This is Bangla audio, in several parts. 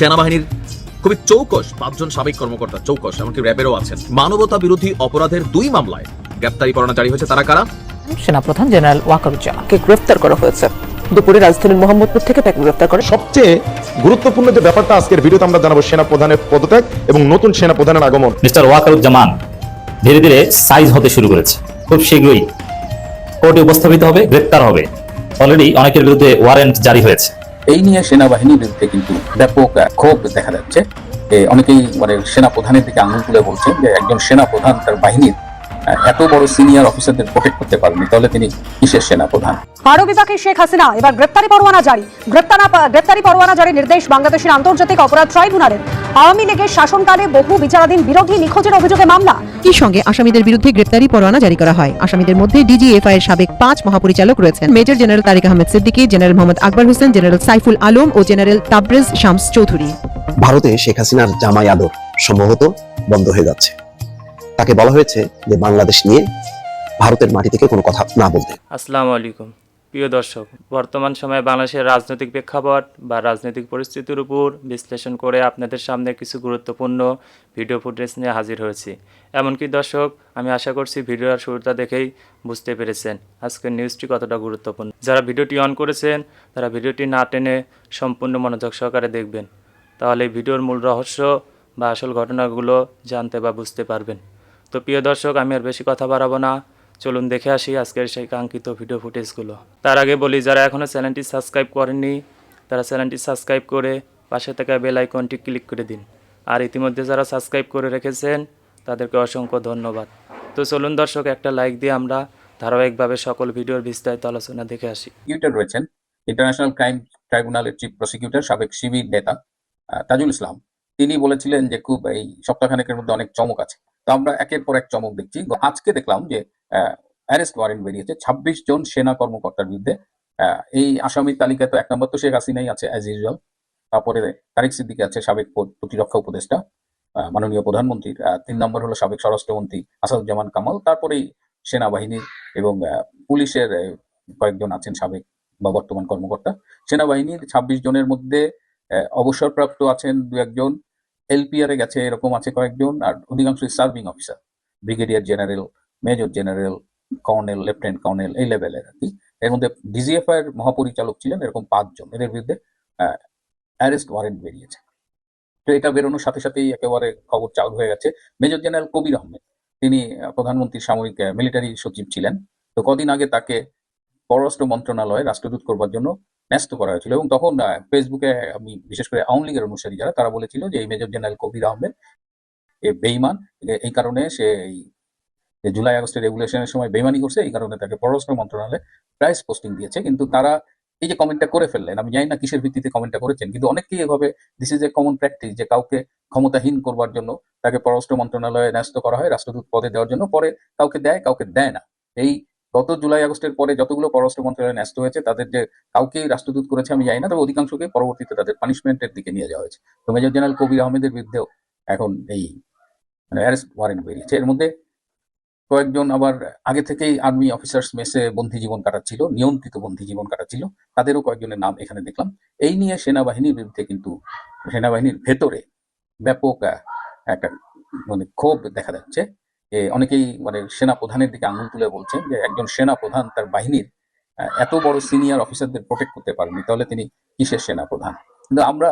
সেনাবাহিনীর খুবই চৌকস পাঁচজন সাবেক কর্মকর্তা চৌকস এমনকি র্যাবেরও আছেন। মানবতা বিরোধী অপরাধের দুই মামলায় গ্রেপ্তারি পরোয়ানা জারি হয়েছে। তারা কারা? সেনাপ্রধান জেনারেল ওয়াকারুজ্জামানকে গ্রেফতার করা হয়েছে। দুপুরে রাজধানীর মোহাম্মদপুর থেকে তাকে গ্রেফতার করে সবচেয়ে গুরুত্বপূর্ণ যে ব্যাপারটা আজকের ভিডিওতে আমরা জানাব সেনা প্রধানের পদত্যাগ এবং নতুন সেনা প্রধানের আগমন। মিস্টার ওয়াকারুজ্জামান ধীরে ধীরে সাইজ হতে শুরু করেছে। খুব শীঘ্রই কোর্টে উপস্থাপিত হবে গ্রেপ্তার হবে। অলরেডি অনেকের বিরুদ্ধে ওয়ারেন্ট জারি হয়েছে। এই নিয়ে সেনাবাহিনীর বিরুদ্ধে কিন্তু ব্যাপক ক্ষোভ দেখা যাচ্ছে। অনেকেই মানে সেনা প্রধানের দিকে আঙুল তুলে বলছেন যে একজন সেনা প্রধান তার বাহিনীর এত বড় সিনিয়র অফিসারদের প্রোটেক্ট করতে পারেনি তাহলে তিনি কিসের সেনা প্রধান? আরও বিপাকে শেখ হাসিনা এবার গ্রেপ্তারি পরোয়ানা জারি। গ্রেপ্তারা গ্রেপ্তারি পরোয়ানা জারি নির্দেশ বাংলাদেশের আন্তর্জাতিক অপরাধ ট্রাইব্যুনালের। আওয়ামী লীগের শাসনকালে বহু বিচারাধীন বিরোধী নিখোঁজের অভিযোগে মামলা। সঙ্গে আসামিদের বিরুদ্ধে গ্রেপ্তারি পরোয়ানা জারি করা হয়। আসামিদের মধ্যে ডিজিএফআই এর সাবেক পাঁচ মহাপরিচালক রয়েছেন। Major general Tariq Ahmed Siddiqui general Mohammad Akbar Hossain general Saiful Alam ও জেনারেল তাবরেজ শামস চৌধুরী। ভারতে শেখ হাসিনার জামাই আদর সম্ভবত বন্ধ হয়ে যাচ্ছে। তাকে বলা হয়েছে যে বাংলাদেশ নিয়ে ভারতের মাটি থেকে কোনো কথা না বলতে। আসসালামু আলাইকুম। প্রিয় দর্শক, বর্তমান সময়ে বাংলাদেশের রাজনৈতিক প্রেক্ষাপট বা রাজনৈতিক পরিস্থিতির উপর বিশ্লেষণ করে আপনাদের সামনে কিছু গুরুত্বপূর্ণ ভিডিও ফুটেজ নিয়ে হাজির হয়েছি। এমনকি দর্শক, আমি আশা করছি ভিডিওর শুরুটা দেখেই বুঝতে পেরেছেন আজকের নিউজটি কতটা গুরুত্বপূর্ণ। যারা ভিডিওটি অন করেছেন, তারা ভিডিওটি না টেনে সম্পূর্ণ মনোযোগ সহকারে দেখবেন। তাহলে ভিডিওর মূল রহস্য বা আসল ঘটনাগুলো জানতে বা বুঝতে পারবেন। তো প্রিয় দর্শক, আমি আর বেশি কথা বাড়াবো না। চলুন দেখে আসি আজকের সেই কাঙ্ক্ষিত ভিডিও ফুটেজগুলো তার আগে বলি, যারা এখনও চ্যানেলটি সাবস্ক্রাইব করেননি, তারা চ্যানেলটি সাবস্ক্রাইব করে পাশে থাকা বেল আইকনটি ক্লিক করে দিন। আর ইতিমধ্যে যারা সাবস্ক্রাইব করে রেখেছেন, তাদেরকে অসংখ্য ধন্যবাদ। তো চলুন দর্শক, একটা লাইক দিয়ে আমরা ধারাবাহিকভাবে সকল ভিডিওর বিস্তারিত আলোচনা দেখে আসি। ইউটিউব রয়েছেন ইন্টারন্যাশনাল ক্রাইম ট্রাইব্যুনালের চিফ প্রসিকিউটর সাবেক শিবির নেতা তাজুল ইসলাম। তিনি বলেছিলেন যে, খুব এই সপ্তাহখানেকের মধ্যে অনেক চমক আছে। আমরা একের পর এক চমক দেখছি। আজকে দেখলাম যে অ্যারেস্ট ওয়ারেন্ট বেরিয়েছে। ছাব্বিশ জন সেনা কর্মকর্তার বিরুদ্ধে এই আসামির তালিকায় তো এক নম্বর তো শেখ হাসিনাই আছে অ্যাজ ইউজুয়াল তারপরে তারিক সিদ্দিকি আছে, সাবেক প্রতিরক্ষা উপদেষ্টা মাননীয় প্রধানমন্ত্রীর। তিন নম্বর হলো সাবেক স্বরাষ্ট্রমন্ত্রী আসাদুজ্জামান কামাল। তারপরেই সেনাবাহিনীর এবং পুলিশের কয়েকজন আছেন সাবেক বা বর্তমান কর্মকর্তা। সেনাবাহিনীর ছাব্বিশ জনের মধ্যে অবসরপ্রাপ্ত আছেন দু একজন এলপিআর এ গেছে, এরকম আছে কয়েকজন, আর অধিকাংশ serving officer brigadier general major general colonel lieutenant colonel এই লেভেলের আর কি। এর মধ্যে ডিজিএফআই এর মহাপরিচালক ছিলেন, এরকম পাঁচজন। এদের বিরুদ্ধে অ্যারেস্ট ওয়ারেন্ট বেরিয়েছে। তো এটা বেরোনোর সাথে সাথেই একেবারে খবর চালু হয়ে গেছে। মেজর জেনারেল কবির আহমেদ, তিনি প্রধানমন্ত্রীর সামরিক মিলিটারি সচিব ছিলেন। তো কদিন আগে তাকে পররাষ্ট্র মন্ত্রণালয়ে রাষ্ট্রদূত করবার জন্য ন্যস্ত করা হয়েছিল এবং তখন ফেসবুকে আমি বিশেষ করে আওয়ামী লীগের অনুসারী যারা, তারা বলেছিল যে এই মেজর জেনারেল কবির আহমেদ এ বেইমান এই কারণে সে এই জুলাই আগস্টের রেগুলেশনের সময় বেইমানি করছে, এই কারণে তাকে পররাষ্ট্র মন্ত্রণালয়ে প্রাইস পোস্টিং দিয়েছে। কিন্তু তারা এই যে কমেন্টটা করে ফেললেন, আমি জানি না কিসের ভিত্তিতে কমেন্টটা করেছেন, কিন্তু অনেকেই এভাবে this is a common practice যে কাউকে ক্ষমতাহীন করবার জন্য তাকে পররাষ্ট্র মন্ত্রণালয়ে ন্যস্ত করা হয়, রাষ্ট্রদূত পদে দেওয়ার জন্য, পরে কাউকে দেয় কাউকে দেয় না। এই গত জুলাই আগস্টের পরে যতগুলো পররাষ্ট্র মন্ত্রণালয়ে ন্যস্ত হয়েছে, তাদের যে কাউকেই রাষ্ট্রদূত করেছে আমি জানি না, তবে অধিকাংশকে পরবর্তীতে তাদের পানিশমেন্টের দিকে নিয়ে যাওয়া হয়েছে। তো মেজর জেনারেল কবির আহমেদের বিরুদ্ধেও এখন এই মানে অ্যারেস্ট ওয়ারেন্ট বেরিয়েছে। এর মধ্যে কয়েকজন আবার আগে থেকেই আর্মি অফিসার্স মেসে বন্দী জীবন কাটাচ্ছিল, নিয়ন্ত্রিত বন্দী জীবন কাটাচ্ছিল। তাদেরও কয়েকজনের নাম এখানে দেখলাম। এই নিয়ে সেনাবাহিনীর বিরুদ্ধে কিন্তু, সেনাবাহিনীর ভেতরে ব্যাপক একটা মানে ক্ষোভ দেখা যাচ্ছে। অনেকেই মানে সেনা প্রধানের দিকে আঙুল তুলে বলছেন যে একজন সেনা প্রধান তার বাহিনীর এত বড় সিনিয়র অফিসারদের প্রোটেক্ট করতে পারেনি। তাহলে তিনি কিসের সেনা প্রধান কিন্তু আমরা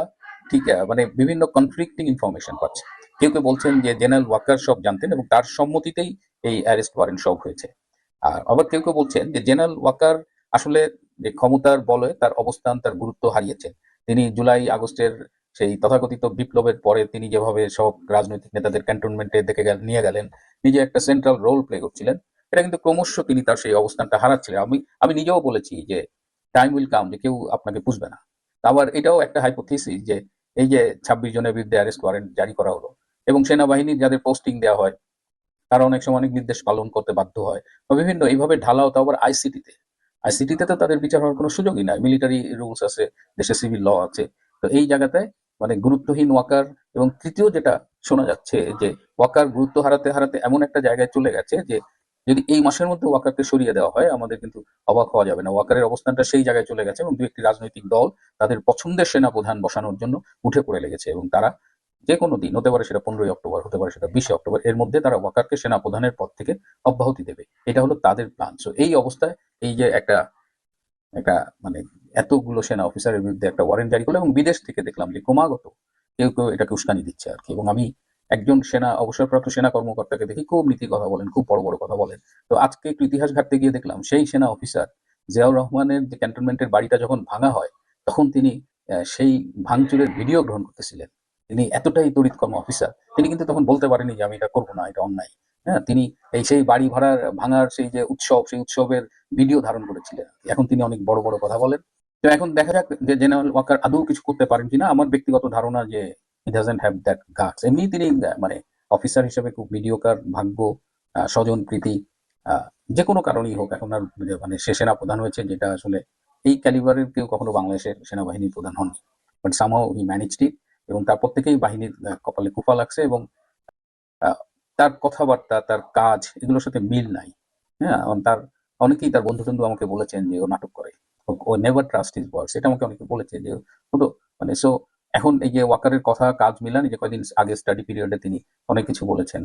ঠিক মানে বিভিন্ন কনফ্লিক্টিং ইনফরমেশন পাচ্ছি। কেউ কেউ বলছেন যে জেনারেল ওয়াকার সব জানতেন এবং তার সম্মতিতেই এই অ্যারেস্ট ওয়ারেন্ট সব হয়েছে। আর আবার কেউ কেউ বলছেন যে জেনারেল ওয়াকার আসলে যে ক্ষমতার বলে তার অবস্থান, তার গুরুত্ব হারিয়েছেন। তিনি জুলাই আগস্টের সেই তথাকথিত বিপ্লবের পরে তিনি যেভাবে সব রাজনৈতিক নেতাদের ক্যান্টনমেন্টে দেখে নিয়ে গেলেন, নিজে একটা সেন্ট্রাল রোল প্লে করছিলেন, এটা কিন্তু ক্রমশ তিনি তার সেই অবস্থানটা হারাচ্ছিলেন। আমি আমি নিজেও বলেছি যে টাইম উইল কাম যে কেউ আপনাকে বুঝবে না। আবার এটাও একটা হাইপোথিসিস যে এই যে ছাব্বিশ জনের বিরুদ্ধে অ্যারেস্ট ওয়ারেন্ট জারি করা হলো এবং সেনাবাহিনীর যাদের পোস্টিং দেওয়া হয়, তারা অনেক সময় অনেক নির্দেশ পালন করতে বাধ্য হয়। বা বিভিন্ন এইভাবে ঢালাও তাও আবার আইসিটিতে আইসিটিতে তো। তাদের বিচার হওয়ার কোনো সুযোগই নাই। মিলিটারি রুলস আছে, দেশে সিভিল ল আছে। তো এই জায়গাতে মানে গুরুত্বহীন ওয়াকার এবং তৃতীয় যেটা শোনা যাচ্ছে যে ওয়াকার গুরুত্ব হারাতে হারাতে এমন একটা জায়গায় চলে গেছে যে যদি এই মাসের মধ্যে ওয়াকারকে সরিয়ে দেওয়া হয়, আমাদের কিন্তু অবাক হওয়া যাবে না। ওয়াকারের অবস্থানটা সেই জায়গায় চলে গেছে এবং দু একটি রাজনৈতিক দল তাদের পছন্দের সেনা প্রধান বসানোর জন্য উঠে পড়ে লেগেছে এবং তারা যে কোনো দিন, হতে পারে সেটা পনেরোই অক্টোবর, হতে পারে সেটা বিশে অক্টোবর, এর মধ্যে তারা ওয়াকারকে সেনা প্রধানের পদ থেকে অব্যাহতি দেবে। এটা হলো তাদের প্ল্যান সো এই অবস্থায় এই যে একটা একটা মানে এতগুলো সেনা অফিসারের বিরুদ্ধে একটা ওয়ারেন্ট জারি করল এবং বিদেশ থেকে দেখলাম যে ক্রমাগত কেউ কেউ এটাকে উস্কানি দিচ্ছে আর কি। এবং আমি একজন সেনা অবসরপ্রাপ্ত সেনা কর্মকর্তাকে দেখি খুব নীতি কথা বলেন, খুব বড় বড় কথা বলেন। তো আজকে একটু ইতিহাস ঘাটতে গিয়ে দেখলাম, সেই সেনা অফিসার জিয়াউর রহমানের যে ক্যান্টনমেন্টের বাড়িটা যখন ভাঙা হয়, তখন তিনি সেই ভাঙচুরের ভিডিও গ্রহণ করতেছিলেন। তিনি এতটাই তড়িৎকর্ম অফিসার তিনি কিন্তু তখন বলতে পারেনি যে আমি এটা করব না, এটা অন্যায়। হ্যাঁ তিনি এই সেই বাড়ি ভাড়ার ভাঙার সেই যে উৎসব, সেই উৎসবের ভিডিও ধারণ করেছিলেন। এখন তিনি অনেক বড় বড় কথা বলেন। তো এখন দেখা যাক যে জেনারেল ওয়াকার আদৌ কিছু করতে পারেন কিনা। আমার ব্যক্তিগত ধারণা যে he doesn't have that guts এমনি তিনি মানে অফিসার হিসেবে খুব মিডিওকার ভাগ্য স্বজন প্রীতি যে কোনো কারণেই হোক এখন আর মানে সে সেনা প্রধান হয়েছে যেটা আসলে এই ক্যালিবারের কেউ কখনো বাংলাদেশের সেনাবাহিনীর প্রধান হননি। But somehow he managed it এবং তার প্রত্যেকেই বাহিনীর কপালে কুফা লাগছে এবং তার কথাবার্তা, তার কাজ এগুলোর সাথে মিল নাই। হ্যাঁ তার, অনেকেই তার বন্ধু আমাকে বলেছেন যে ও নাটক করে। ও- নেভার ট্রাস্ট ইজ ওয়ার্ড সেটা আমাকে অনেকে বলেছে যে ও তো মানে সো এখন এই যে ওয়াকারের কথা, কাজ মিলান যে কয়দিন আগে স্টাডি পিরিয়ডে তিনি অনেক কিছু বলেছেন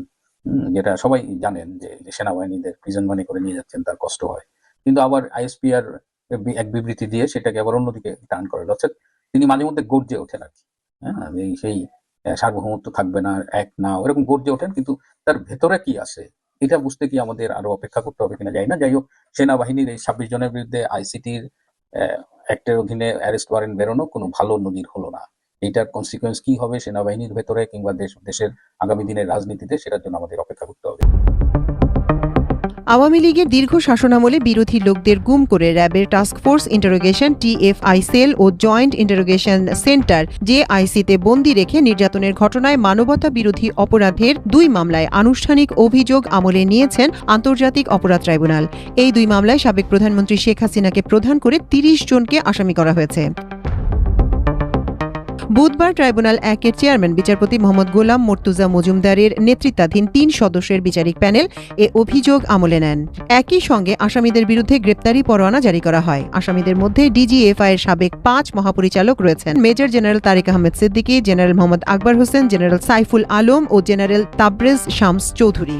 যেটা সবাই জানেন যে সেনাবাহিনীদের প্রিজন মানি করে নিয়ে যাচ্ছেন, তার কষ্ট হয়। কিন্তু আবার আইএসপিআর এক বিবৃতি দিয়ে সেটাকে আবার অন্যদিকে টার্ন করে অর্থাৎ তিনি মাঝে মধ্যে গর্জে ওঠেন আর কি। হ্যাঁ সেই সার্বভৌমত্ব থাকবে না, এক না এরকম গর্জে ওঠেন, কিন্তু তার ভেতরে কি আছে? এটা বুঝতে কি আমাদের আরও অপেক্ষা করতে হবে কিনা? যাই না, যাই হোক, সেনাবাহিনীর এই ছাব্বিশ জনের বিরুদ্ধে আইসিটির অ্যাক্টের অধীনে অ্যারেস্ট ওয়ারেন্ট বেরোনো কোনো ভালো নদীর হলো না। এটার কনসিকুয়েন্স কি হবে সেনাবাহিনীর ভেতরে কিংবা দেশ দেশের আগামী দিনের রাজনীতিতে সেটার জন্য আমাদের অপেক্ষা করতে হবে। আওয়ামী লীগের দীর্ঘ শাসনামলে বিরোধী লোকদের গুম করে র্যাবের task force interrogation TFI cell ও জয়েন্ট ইন্টারোগেশন সেন্টার জেআইসিতে বন্দি রেখে নির্যাতনের ঘটনায় মানবতা বিরোধী অপরাধের দুই মামলায় আনুষ্ঠানিক অভিযোগ আমলে নিয়েছেন আন্তর্জাতিক অপরাধ ট্রাইব্যুনাল। এই দুই মামলায় সাবেক প্রধানমন্ত্রী শেখ হাসিনাকে প্রধান করে তিরিশ জনকে আসামি করা হয়েছে। বুধবার ট্রাইব্যুনাল একের চেয়ারম্যান, বিচারপতি মোহাম্মদ গোলাম মর্তুজা মজুমদারের নেতৃত্বাধীন তিন সদস্যের বিচারিক প্যানেল এ অভিযোগ আমলে নেন। একই সঙ্গে আসামিদের বিরুদ্ধে গ্রেপ্তারি পরোয়ানা জারি করা হয়। আসামিদের মধ্যে ডিজিএফআই এর সাবেক পাঁচ মহাপরিচালক রয়েছেন। Major general Tareq Ahmed Siddiqui, general Mohammad Akbar Hossain, general Saiful Alam ও জেনারেল তাবরেজ শামস চৌধুরী।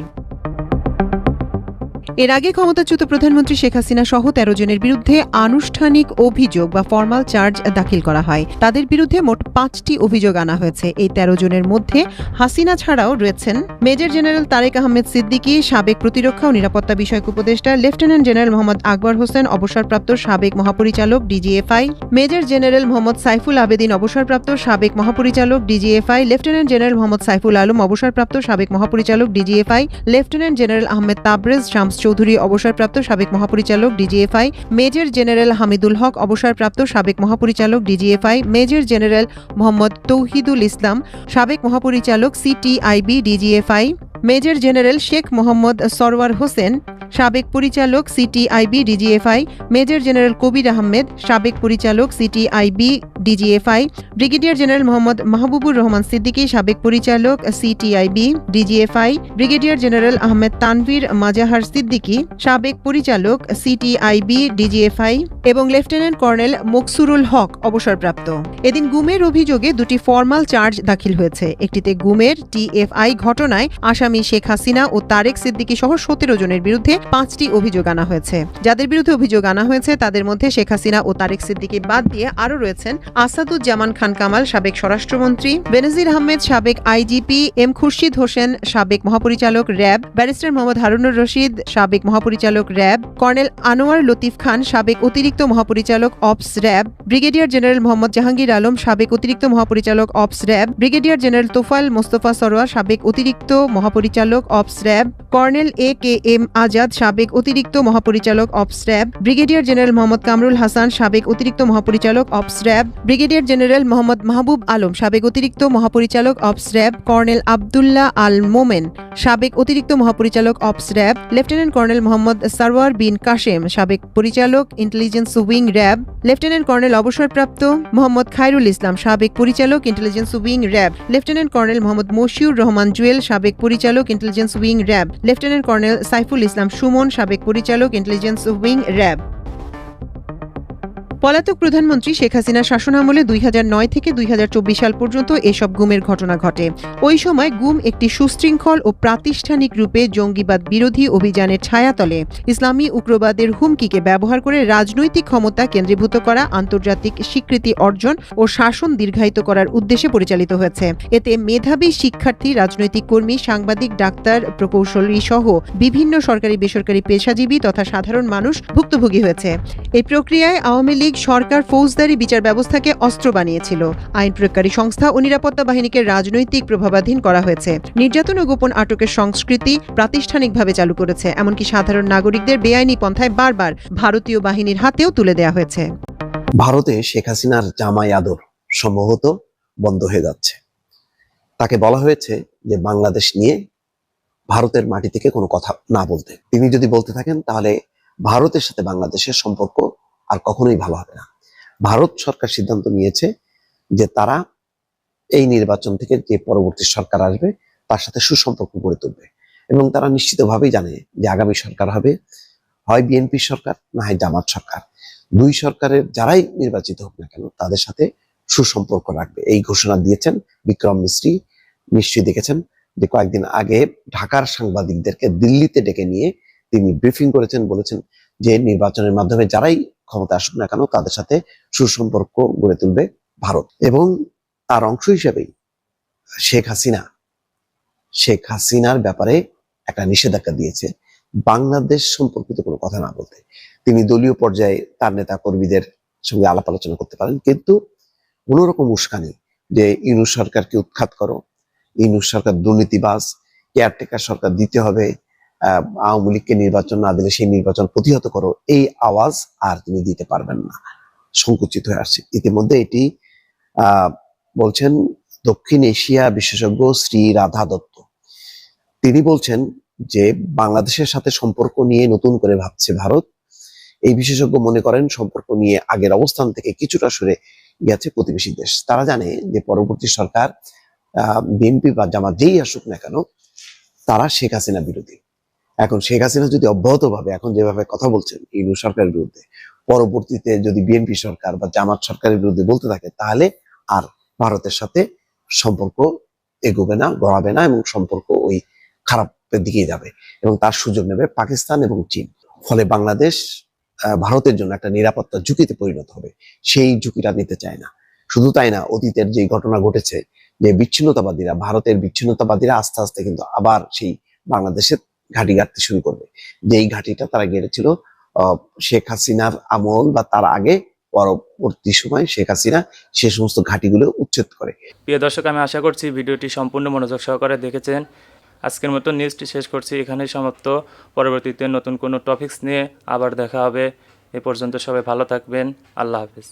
এর আগে ক্ষমতাচ্যুত প্রধানমন্ত্রী শেখ হাসিনা সহ তেরো জনের বিরুদ্ধে আনুষ্ঠানিক অভিযোগ বা ফরমাল চার্জ দাখিল করা হয়। তাদের বিরুদ্ধে মোট পাঁচটি অভিযোগ আনা হয়েছে। এই তেরো জনের মধ্যে হাসিনা ছাড়াও রয়েছেন মেজর জেনারেল তারেক আহমেদ সিদ্দিকী, সাবেক প্রতিরক্ষা ও নিরাপত্তা বিষয়ক উপদেষ্টা লেফটেন্যান্ট জেনারেল মোহাম্মদ আকবর হোসেন, অবসরপ্রাপ্ত সাবেক মহাপরিচালক DGFI, major general Mohammad Saiful Abedin, অবসরপ্রাপ্ত সাবেক মহাপরিচালক DGFI, lieutenant general Mohammad Saiful Alam, অবসরপ্রাপ্ত সাবেক মহাপরিচালক DGFI, lieutenant general Ahmed Tabrez Shams Chowdhury অবসরপ্রাপ্ত সাবেক মহাপরিচালক DGFI, major general Hamidul Haque অবসরপ্রাপ্ত সাবেক মহাপরিচালক DGFI, major general Mohammad Tauhidul Islam, সাবেক মহাপরিচালক CTIB DGFI, major general Sheikh Mohammad Sarwar Hossain সাবেক পরিচালক CTIB DGFI, major general Kabir Ahmed, সাবেক পরিচালক CTIB DGFI, brigadier general Mohammad Mahbubur Rahman Siddiqui, সাবেক পরিচালক CTIB DGFI, brigadier general Ahmed Tanvir Mazahar Siddiqui, সাবেক পরিচালক সিটিআইবি ডিজিএফআই এবং লেফটেন্যান্ট কর্নেল মকসুরুল হক অবসরপ্রাপ্ত। এদিন গুমের অভিযোগে দুটি ফর্মাল চার্জ দাখিল হয়েছে। একটিতে গুমের টিএফআই ঘটনায় আসামি শেখ হাসিনা ও তারেক সিদ্দিকী সহ সতেরো জনের বিরুদ্ধে পাঁচটি অভিযোগ আনা হয়েছে। যাদের বিরুদ্ধে অভিযোগ আনা হয়েছে, তাদের মধ্যে শেখ হাসিনা ও তারেক সিদ্দিকী বাদ দিয়ে আরও রয়েছেন আসাদুজ্জামান খান কামাল, সাবেক স্বরাষ্ট্রমন্ত্রী, বেনজির আহমেদ, সাবেক আইজিপি, এম খুরশিদ হোসেন, সাবেক মহাপরিচালক র্যাব, ব্যারিস্টার মোহাম্মদ হারুনুর রশিদ, সাবেক মহাপরিচালক র্যাব, কর্নেল আনোয়ার লতিফ খান, সাবেক অতিরিক্ত মহাপরিচালক ops RAB, brigadier general Mohammad Jahangir Alam, সাবেক অতিরিক্ত মহাপরিচালক ops RAB, brigadier general Tofal Mostafa Sarwar, সাবেক অতিরিক্ত মহাপরিচালক ops RAB, colonel A K M Azad সাবেক অতিরিক্ত মহাপরিচালক ops RAB brigadier general Mohammad Kamrul Hasan সাবেক অতিরিক্ত মহাপরিচালক ops RAB brigadier general Mohammad Mahbub Alam সাবেক অতিরিক্ত মহাপরিচালক ops RAB colonel Abdullah Al Momen সাবেক অতিরিক্ত মহাপরিচালক ops RAB lieutenant colonel Mohammad Sarwar Bin Kashem সাবেক পরিচালক intelligence wing RAB, lieutenant colonel অবসরপ্রাপ্ত মোহাম্মদ খায়রুল ইসলাম সাবেক পরিচালক intelligence wing RAB, lieutenant colonel Mohammad Moshiur Rahman Jewel সাবেক পরিচালক intelligence wing RAB, lieutenant colonel Saiful Islam Sumon সাবেক পরিচালক ইন্টেলিজেন্স উইং র্যাব পলাতক প্রধানমন্ত্রী শেখ হাসিনার শাসনামলে দুই নয় থেকে দুই হাজার চব্বিশ সাল পর্যন্ত এসব গুমের ঘটনা ঘটে। ওই সময় গুম একটি সুশৃঙ্খল ও প্রাতিষ্ঠানিক রূপে জঙ্গিবাদ বিরোধী অভিযানের ছায়াতলে ইসলামী উগ্রবাদের হুমকিকে ব্যবহার করে রাজনৈতিক ক্ষমতা কেন্দ্রীভূত করা, আন্তর্জাতিক স্বীকৃতি অর্জন ও শাসন দীর্ঘায়িত করার উদ্দেশ্যে পরিচালিত হয়েছে। এতে মেধাবী শিক্ষার্থী, রাজনৈতিক কর্মী, সাংবাদিক, ডাক্তার, প্রকৌশলী সহ বিভিন্ন সরকারি বেসরকারি পেশাজীবী তথা সাধারণ মানুষ ভুক্তভোগী হয়েছে। এই প্রক্রিয়ায় আওয়ামী লীগ সরকার ফৌজদারি বিচার ব্যবস্থাকে অস্ত্র বানিয়েছিল। আইন প্রয়োগকারী সংস্থা ও নিরাপত্তা বাহিনীকে রাজনৈতিক প্রভাবাধীন করা হয়েছে। নির্যাতন ও গোপন আটকের সংস্কৃতি প্রাতিষ্ঠানিকভাবে চালু করেছে, এমনকি সাধারণ নাগরিকদের বেআইনি পন্থায় বারবার ভারতীয় বাহিনীর হাতেও তুলে দেওয়া হয়েছে। ভারতে শেখ হাসিনার জামাই আদর সম্ভবত বন্ধ হয়ে যাচ্ছে। তাকে বলা হয়েছে যে, বাংলাদেশ নিয়ে ভারতের মাটি থেকে কোনো কথা না বলতে। তিনি যদি বলতে থাকেন, তাহলে ভারতের সাথে বাংলাদেশের সম্পর্ক আর কখনোই ভালো হবে না। ভারত সরকার সিদ্ধান্ত নিয়েছে যে তারা এই নির্বাচন থেকে যে পরবর্তী সরকার আসবে, তার সাথে সুসম্পর্ক গড়ে তুলবে। এবং তারা নিশ্চিতভাবেই জানে যে আগামী সরকার হবে, হয় বিএনপি সরকার না হয় জামাত সরকার। দুই সরকারের যারাই নির্বাচিত হোক না কেন, তাদের সাথে সুসম্পর্ক রাখবে। এই ঘোষণা দিয়েছেন বিক্রম মিস্ত্রি। নিশ্চয়ই দেখেছেন যে কয়েকদিন আগে ঢাকার সাংবাদিকদেরকে দিল্লিতে ডেকে নিয়ে তিনি ব্রিফিং করেছেন, বলেছেন যে নির্বাচনের মাধ্যমে যারাই ক্ষমতা আসুক না কেন, তাদের সাথে সুসম্পর্ক গড়ে তুলবে ভারত। এবং তার অংশ হিসেবেই শেখ হাসিনা, শেখ হাসিনার ব্যাপারে একটা নিষেধাজ্ঞা দিয়েছে বাংলাদেশ সম্পর্কিত কোনো কথা না বলতে। তিনি দলীয় পর্যায়ে তার নেতা কর্মীদের সঙ্গে আলাপ আলোচনা করতে পারেন, কিন্তু কোন রকম উস্কানি যে ইনু সরকারকে উৎখাত করো ইনু সরকার দুর্নীতিবাজ, কেয়ারটেকার সরকার দিতে হবে আওয়ামী লীগকে নির্বাচন না দিলে সেই নির্বাচন প্রতিহত করো, এই আওয়াজ আর তিনি দিতে পারবেন না। সংকুচিত হয়ে আসছে। ইতিমধ্যে এটি বলছেন দক্ষিণ এশিয়া বিশেষজ্ঞ শ্রী রাধা দত্ত। তিনি বলছেন যে, বাংলাদেশের সাথে সম্পর্ক নিয়ে নতুন করে ভাবছে ভারত। এই বিশেষজ্ঞ মনে করেন সম্পর্ক নিয়ে আগের অবস্থান থেকে কিছুটা সরে গেছে প্রতিবেশী দেশ। তারা জানে যে, পরবর্তী সরকার বিএনপি বা জামাত যেই আসুক না কেন, তারা শেখ হাসিনা বিরোধী। এখন শেখ হাসিনা যদি অব্যাহত ভাবে এখন যেভাবে কথা বলছেন ইনু সরকারের বিরুদ্ধে, পরবর্তীতে যদি বিএনপি সরকার বা জামাত সরকারের বিরুদ্ধে বলতে থাকে, তাহলে আর ভারতের সাথে সম্পর্ক এগোবে না, গড়াবে না এবং সম্পর্ক ওই খারাপের দিকেই যাবে এবং তার সুযোগ নেবে পাকিস্তান এবং চীন। ফলে বাংলাদেশ ভারতের জন্য একটা নিরাপত্তা ঝুঁকিতে পরিণত হবে। সেই ঝুঁকিটা নিতে চায় না। শুধু তাই না, অতীতের যে ঘটনা ঘটেছে, যে বিচ্ছিন্নতাবাদীরা, ভারতের বিচ্ছিন্নতাবাদীরা আস্তে আস্তে কিন্তু আবার সেই বাংলাদেশের ঘাঁটি গাড়তে শুরু করবে। যেই ঘাঁটিটা তারা গেড়েছিল শেখ হাসিনার আমল বা তার আগে পরবর্তী সময় শেখ হাসিনা সে সমস্ত ঘাঁটিগুলো উচ্ছেদ করে। প্রিয় দর্শক, আমি আশা করছি ভিডিওটি সম্পূর্ণ মনোযোগ সহকারে দেখেছেন। আজকের মতো নিউজটি শেষ করছি। এখানেই সমাপ্ত। পরবর্তীতে নতুন কোনো টপিকস নিয়ে আবার দেখা হবে। এ পর্যন্ত সবাই ভালো থাকবেন। আল্লাহ হাফিজ।